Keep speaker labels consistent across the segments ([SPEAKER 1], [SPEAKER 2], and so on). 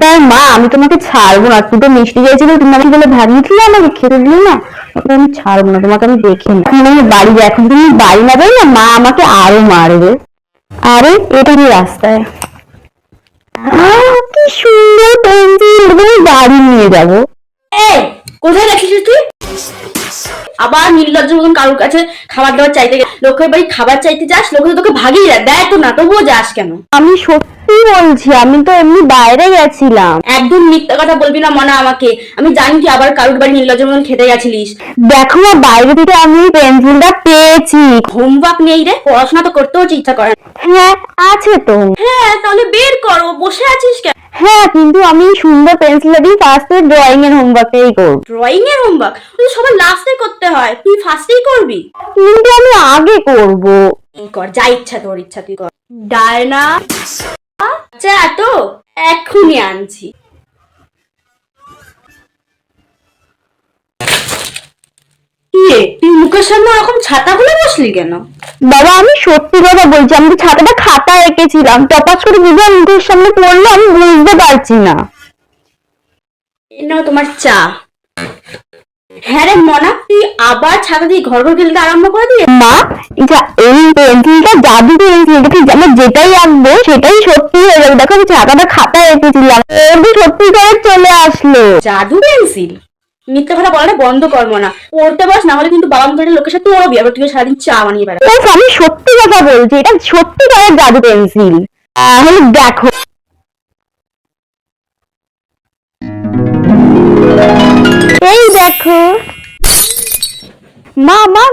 [SPEAKER 1] তার মা আমি তোমাকে ছাড়বো না তুই তো মিষ্টি গেছিল তুমি আমাকে বলে ভাগিয়ে দিলে আমাকে খেতে দিলে না। আমি ছাড়বো না তোমাকে আমি দেখে নিই। এখন আমি বাড়ি যাই এখন তুমি বাড়ি না যাই না মা আমাকে আরও মারবে। আরে এটা কি রাস্তায়? কি সুন্দর পেন্সিল তুমি বাড়ি নিয়ে যাব।
[SPEAKER 2] এই কোথায় রাখিস তুই? আবার নির্লজ্জ মতন কারোর কাছে খাবার দাবার চাইতে গে- লোকের বাড়ি খাবার চাইতে যাস লোকে তোকে ভাগিয়ে দেয়। তো না তবুও যাস কেন?
[SPEAKER 1] আমি সত্যি বলছি? আমি তো এমনি বাইরে গেছিলাম।
[SPEAKER 2] একদম মিথ্যা কথা বলবি না মনে আমাকে। আমি জানি কি আবার কারোর বাড়ি নির্লজ্জ মতন খেতে গেছিলিস।
[SPEAKER 1] দেখো না বাইরে থেকে আমি পেন্সিলটা পেয়েছি।
[SPEAKER 2] হোমওয়ার্ক নেই রে পড়াশোনা তো করতেও ইচ্ছা করে না।
[SPEAKER 1] হ্যাঁ আছে তো।
[SPEAKER 2] হ্যাঁ তাহলে বের করো বসে আছিস কেন?
[SPEAKER 1] হ্যাঁ কিন্তু আমি সুন্দর পেন্সিল দিয়ে ফার্স্টে ড্রয়িং এর হোমওয়ার্কটাই করব।
[SPEAKER 2] ড্রয়িং এর হোমওয়ার্ক তুই সবার লাস্টে করতে হয়। তুই ফার্স্টেই করবি?
[SPEAKER 1] কিন্তু আমি আগে করব।
[SPEAKER 2] এই কর যা ইচ্ছা তোর ইচ্ছা তুই কর। ডায়না? আচ্ছা তো এক্ষুনি আনছি। কি তুই মুখের সামনে ওরকম ছাতা খুলে বসলি কেন?
[SPEAKER 1] বাবা আমি সত্যি কথা বলছি আমি তো ছাতাটা খাতা এঁকেছিলাম টপাস করে বুঝে মুখের সামনে পড়ল আমি বুঝতে পারছি না।
[SPEAKER 2] এই নাও তোমার চা। হ্যাঁ রে মনা তুই আবার ছাতা দিয়ে ঘর ঘর খেলতে আরম্ভ করে দিয়ে
[SPEAKER 1] মা এটা এই পেন্সিলটা জাদু পেন্সিল এটা কি আমরা যেটাই আঁকবো সেটাই সত্যি হয়ে যাবে। দেখো আমি ছাতাটা খাতা এঁকেছিলাম এমনি সত্যি করে চলে আসলো।
[SPEAKER 2] জাদু পেন্সিল? মিথ্যা কথা বলাটা বন্ধ কর মনা। পড়তে বস না হলে কিন্তু বাবা মুখের লোকের সাথে ওরবি আবার তুই সারাদিন চা বানিয়ে বেড়া
[SPEAKER 1] আমি সত্যি কথা বলছি এটা সত্যি করে জাদু পেন্সিল। তাহলে দেখো।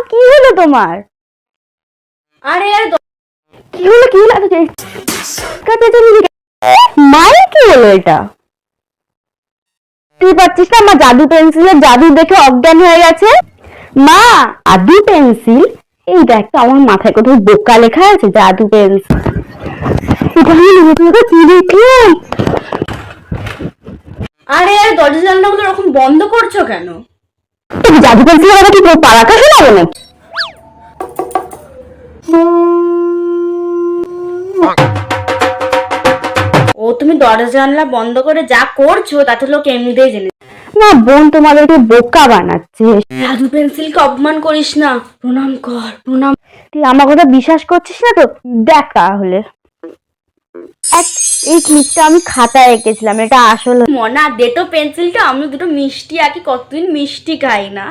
[SPEAKER 1] কি হলো তোমার?
[SPEAKER 2] আরে আরে
[SPEAKER 1] কি হলো কি হলো? এত কাটে তুমি মায়ের কি হলো এটা? তুই পাচ্ছিস না? আমার জাদু পেন্সিলের জাদু দেখে অজ্ঞান হয়ে গেছে। মা জাদু পেন্সিল? এই দেখ তো আমার মাথায় কোথাও বোকা লেখা আছে জাদু পেন্সিল। এটা আমি নতুন করে কি দেখলাম?
[SPEAKER 2] আরে আরে দরজা জানলাগুলো এরকম বন্ধ করছ কেন?
[SPEAKER 1] তুমি জাদু পেন্সিলের কথা কি পাড়াকা শোনাবো না
[SPEAKER 2] ও তুমি দরজা জানলা বন্ধ করে যা করছ তাতে লোক এমনিতেই জেনে
[SPEAKER 1] না বোন তোমাদেরকে বোকা বানাচ্ছে।
[SPEAKER 2] জাদু পেন্সিলকে অপমান করিস না। প্রণাম কর প্রণাম।
[SPEAKER 1] তুই আমার কথা বিশ্বাস করছিস না তো? দেখ তাহলে। এই ক্লিপটা আমি খাতায় এঁকেছিলাম এটা আসলে
[SPEAKER 2] মনা দে তো পেন্সিলটা আমি দুটো মিষ্টি আঁকি কতদিন মিষ্টি খাই না।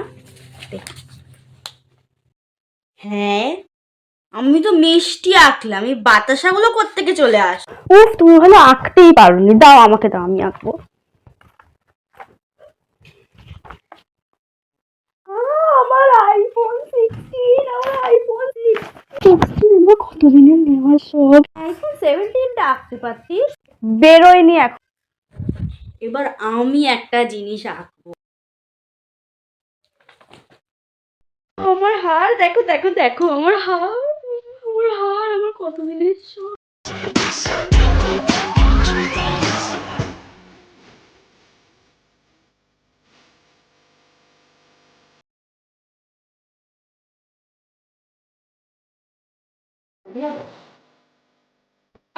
[SPEAKER 2] হ্যাঁ আমি তো মিষ্টি আঁকলাম এই বাতাসাগুলো কোত্থেকে চলে আস
[SPEAKER 1] উফ তুমি ভালো আঁকতেই পারোনি দাও আমাকে দাও আমি আঁকবো। আমার আইফোন সিক্সটিন আমার আইফোন সিক্সটিন কতদিনের নেওয়া সব?
[SPEAKER 2] আইফোন সেভেন্টিনটা আঁকতে পারতিস?
[SPEAKER 1] বেরোয়নি এখন।
[SPEAKER 2] এবার আমি একটা জিনিস আঁকবো। আমার হার দেখো দেখো দেখো আমার হার আমার হার আমার কতদিনের শখ।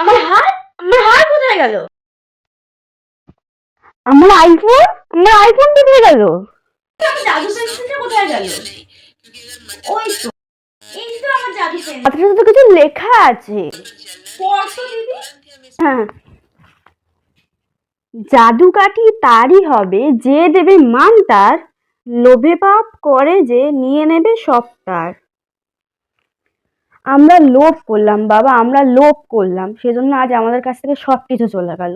[SPEAKER 2] আমার হার? আমার হার কোথায় গেল?
[SPEAKER 1] আমার আইফোন আমার আইফোন কোথায় গেল?
[SPEAKER 2] আমার জাদু পেন্সিলটা কোথায় গেল? ওই তো এই তো আমার জাদু পেন্সিল
[SPEAKER 1] তো কিছু লেখা আছে।
[SPEAKER 2] দিদি?
[SPEAKER 1] হ্যাঁ। জাদু কাঠি তারই হবে যে দেবে মান তার লোভে পাপ করে যে নিয়ে নেবে সব তার। আমরা লোভ করলাম, বাবা, আমরা লোভ করলাম। সেজন্য আজ আমাদের কাছ থেকে সব কিছু চলে গেল।